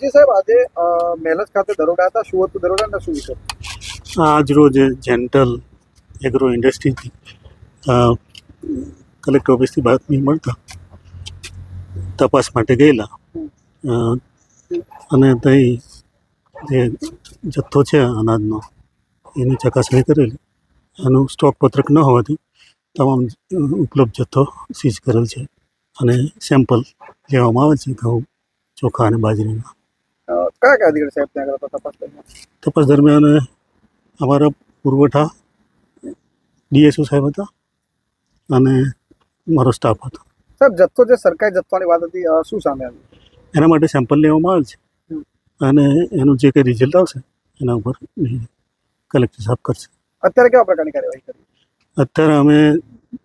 જી સાહેબ આજે અ, મેલસ ખાતે દરોડા હતા. શું હતું દરોડા અને શું વિશે? આજ રોજ જેન્ટલ એગ્રો ઇન્ડસ્ટ્રીથી કલેક્ટર ઓફિસથી બાતમી મળતા. તપાસ માટે ગયેલા. અને ત્યાં જે જથ્થો છે અનાજનો એની ચકાસણી કરેલી. એનું સ્ટોક પત્રક ન હોવાથી તમામ ઉપલબ્ધ જથ્થો સીઝ કરેલ છે. અને સેમ્પલ લેવામાં આવે છે ઘઉં ચોખા અને બાજરીના. કયા કયા અધિકારી સાહેબ ત્યાં ગયા હતા તપાસ દરમિયાન તપાસ દરમિયાન અમારા પુરવઠા ડીએસઓ સાહેબ હતા અને મારો સ્ટાફ હતો. સાહેબ જથ્થો જે સરકારી જથ્થાની વાત હતી શું સામે આવ્યું? એના માટે સેમ્પલ લેવામાં આવે છે. અને એનું જે કંઈ રિઝલ્ટ આવશે એના ઉપર કલેક્ટર સાહેબ કરશે. અત્યારે કેવા પ્રકારની કાર્યવાહી કરી? અત્યારે અમે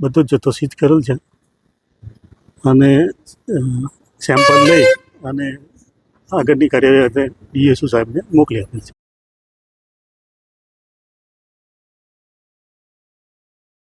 બધો જ જથ્થો સીઝ કરેલ છે. અને સેમ્પલ લઈ અને આગળની કાર્યવાહી ડીએસઓ સાહેબને મોકલી આપી છે.